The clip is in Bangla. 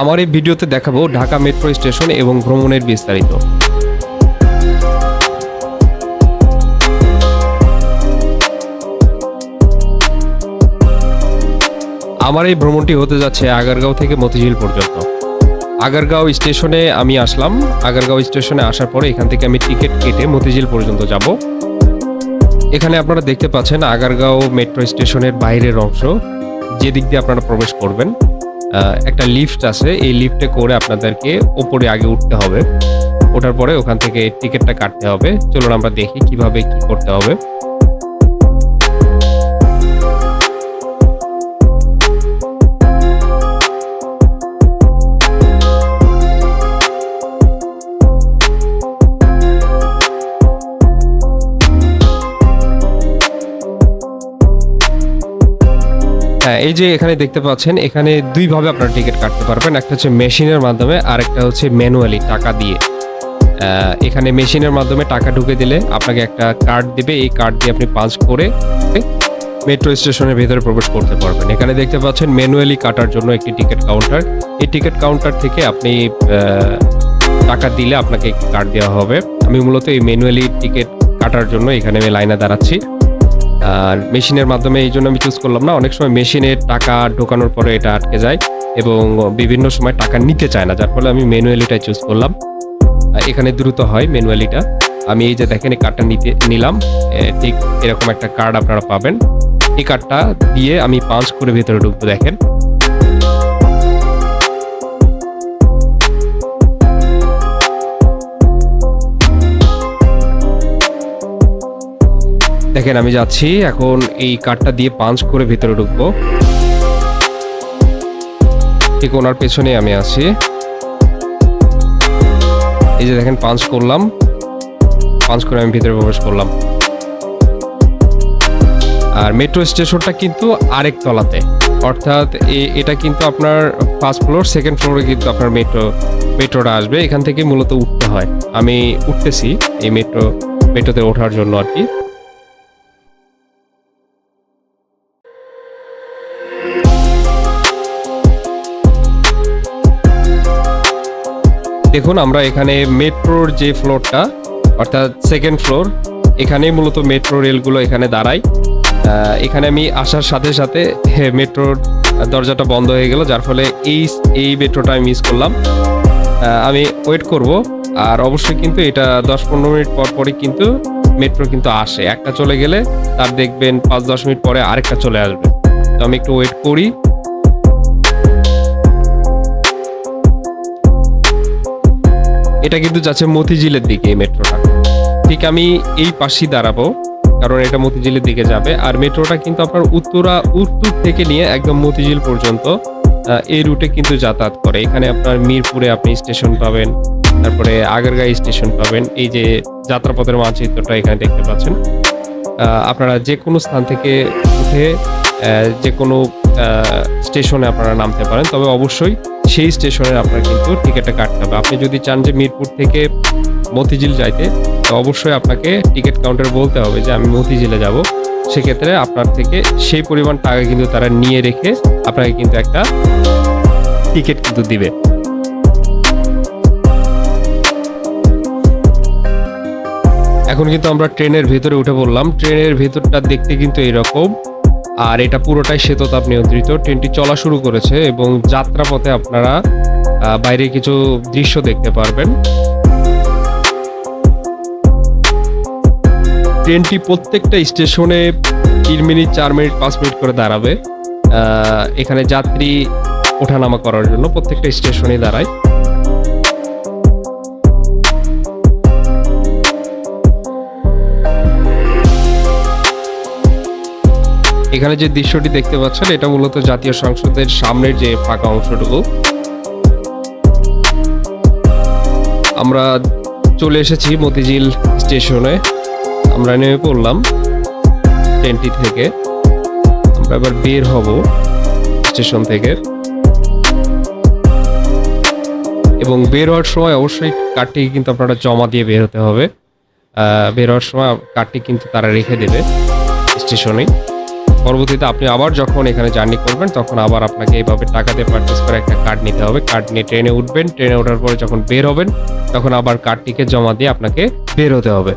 আমার এই ভিডিওতে দেখাবো ঢাকা মেট্রো স্টেশন এবং ভ্রমণের বিস্তারিত। আমার এই ভ্রমণটি হতে যাচ্ছে আগারগাঁও থেকে মতিঝিল পর্যন্ত। আগারগাঁও স্টেশনে আমি আসলাম। আগারগাঁও স্টেশনে আসার পরে এখান থেকে আমি টিকিট কেটে মতিঝিল পর্যন্ত যাব। এখানে আপনারা দেখতে পাচ্ছেন আগারগাঁও মেট্রো স্টেশনের বাইরের অংশ যে দিক দিয়ে আপনারা প্রবেশ করবেন। একটা লিফট আছে। এই লিফটে করে আপনাদেরকে ওপরে আগে উঠতে হবে। ওঠার পরে ওখান থেকে টিকিটটা কাটতে হবে। চলুন আমরা দেখি কীভাবে কি করতে হবে। এই যে এখানে দেখতে পাচ্ছেন, এখানে দুইভাবে আপনারা টিকিট কাটতে পারবেন। একটা হচ্ছে মেশিনের মাধ্যমে, আর একটা হচ্ছে ম্যানুয়ালি টাকা দিয়ে। এখানে মেশিনের মাধ্যমে টাকা ঢুকে দিলে আপনাকে একটা কার্ড দিবে। এই কার্ড দিয়ে আপনি পাঞ্চ করে মেট্রো স্টেশনের ভেতরে প্রবেশ করতে পারবেন। এখানে দেখতে পাচ্ছেন ম্যানুয়ালি কাটার জন্য একটি টিকিট কাউন্টার এই টিকিট কাউন্টার থেকে আপনি টাকা দিলে আপনাকে একটি কার্ড দেওয়া হবে। আমি মূলত এই ম্যানুয়ালি টিকিট কাটার জন্য এখানে আমি লাইনে দাঁড়াচ্ছি। আর মেশিনের মাধ্যমে এই জন্য আমি চুজ করলাম না। অনেক সময় মেশিনে টাকা ঢোকানোর পরে এটা আটকে যায় এবং বিভিন্ন সময় টাকা নিতে চায় না, যার ফলে আমি ম্যানুয়ালিটাই চুজ করলাম। এখানে দ্রুত হয় ম্যানুয়ালিটা আমি এই যে দেখেন এই কার্ডটা নিতে, নিলাম। ঠিক এরকম একটা কার্ড আপনারা পাবেন। এই কার্ডটা দিয়ে আমি পাঁচ করে ভেতরে ঢুকবো, দেখেন। দেখেন, আমি যাচ্ছি। এখন এই কার্ডটা দিয়ে পাঞ্চ করে ভেতরে ঢুকবো। ঠিক ওনার পেছনে আমি আছি। এই যে দেখেন, পাঞ্চ করলাম। পাঞ্চ করে আমি ভিতরে প্রবেশ করলাম। আর মেট্রো স্টেশনটা কিন্তু আরেক তলাতে। অর্থাৎ এটা কিন্তু আপনার ফার্স্ট ফ্লোর সেকেন্ড ফ্লোরে কিন্তু আপনার মেট্রো মেট্রোটা আসবে। এখান থেকে মূলত উঠতে হয়। আমি উঠতেছি এই মেট্রো মেট্রোতে ওঠার জন্য আর কি। দেখুন, আমরা এখানে মেট্রোর যে ফ্লোরটা, অর্থাৎ সেকেন্ড ফ্লোর এখানে মূলত মেট্রো রেলগুলো এখানে দাঁড়ায়। এখানে আমি আসার সাথে সাথে মেট্রোর দরজাটা বন্ধ হয়ে গেল, যার ফলে এই এই মেট্রোটা আমি মিস করলাম। আমি ওয়েট করব, আর অবশ্যই কিন্তু এটা দশ পনেরো মিনিট পর পরই কিন্তু মেট্রো কিন্তু আসে। একটা চলে গেলে তার দেখবেন পাঁচ দশ মিনিট পরে আরেকটা চলে আসবে। তো আমি একটু ওয়েট করি। এটা কিন্তু যাচ্ছে মতিঝিলের দিকে এই মেট্রোটা। ঠিক আমি এই পাশেই দাঁড়াবো, কারণ এটা মতিঝিলের দিকে যাবে। আর মেট্রোটা কিন্তু আপনার উত্তরা, উত্তর থেকে নিয়ে একদম মতিঝিল পর্যন্ত এই রুটে কিন্তু যাতায়াত করে। এখানে আপনার মিরপুরে আপনি স্টেশন পাবেন, তারপরে আগারগাঁও স্টেশন পাবেন। এই যে যাত্রাপথের মানচিত্রটা এখানে দেখতে পাচ্ছেন। আপনারা যে কোনো স্থান থেকে উঠে যে কোনো স্টেশনে আপনারা নামতে পারেন। তবে অবশ্যই সেই স্টেশনের আপনার কিন্তু টিকিটটা কাটতে হবে। আপনি যদি চান যে মিরপুর থেকে মতিঝিল যাইতে, তো অবশ্যই আপনাকে টিকিট কাউন্টার বলতে হবে যে আমি মতিঝিলে যাব। সেক্ষেত্রে আপনার থেকে সেই পরিমাণ টাকা কিন্তু তারা নিয়ে রেখে আপনাকে কিন্তু একটা টিকিট কিন্তু দিবে। এখন কিন্তু আমরা ট্রেনের ভেতরে উঠে পড়লাম। ট্রেনের ভেতরটা দেখতে কিন্তু এরকম। আর এটা পুরোটাই শীততাপ নিয়ন্ত্রিত। ট্রেনটি চলা শুরু করেছে এবং যাত্রাপথে আপনারা বাইরে কিছু দৃশ্য দেখতে পারবেন। ট্রেনটি প্রত্যেকটা স্টেশনে তিন মিনিট, চার মিনিট, পাঁচ মিনিট করে দাঁড়াবে। এখানে যাত্রী ওঠানামা করার জন্য প্রত্যেকটা স্টেশনে দাঁড়ায়। এখানে যে দৃশ্যটি দেখতে পাচ্ছেন, এটা মূলত জাতীয় সংসদের সামনের যে ফাঁকা অংশটুকু। আমরা চলে এসেছি মতিঝিল স্টেশনে। আমরা নেমে পড়লাম ট্রেনটি থেকে। আমরা এবার বের হব স্টেশন থেকে। এবং বের হওয়ার সময় অবশ্যই কার্ডটি কিন্তু আপনারা জমা দিয়ে বের হতে হবে। বের হওয়ার সময় কার্ডটি কিন্তু তারা রেখে দেবে স্টেশনে পরবর্তীতে আপনি আবার যখন এখানে জার্নি করবেন, তখন আবার আপনাকে এইভাবে টাকা দিয়ে পারচেস করে একটা কার্ড নিতে হবে। কার্ড নিয়ে ট্রেনে উঠবেন ট্রেনে ওঠার পরে যখন বের হবেন, তখন আবার কার্ডটিকে জমা দিয়ে আপনাকে বের হতে হবে।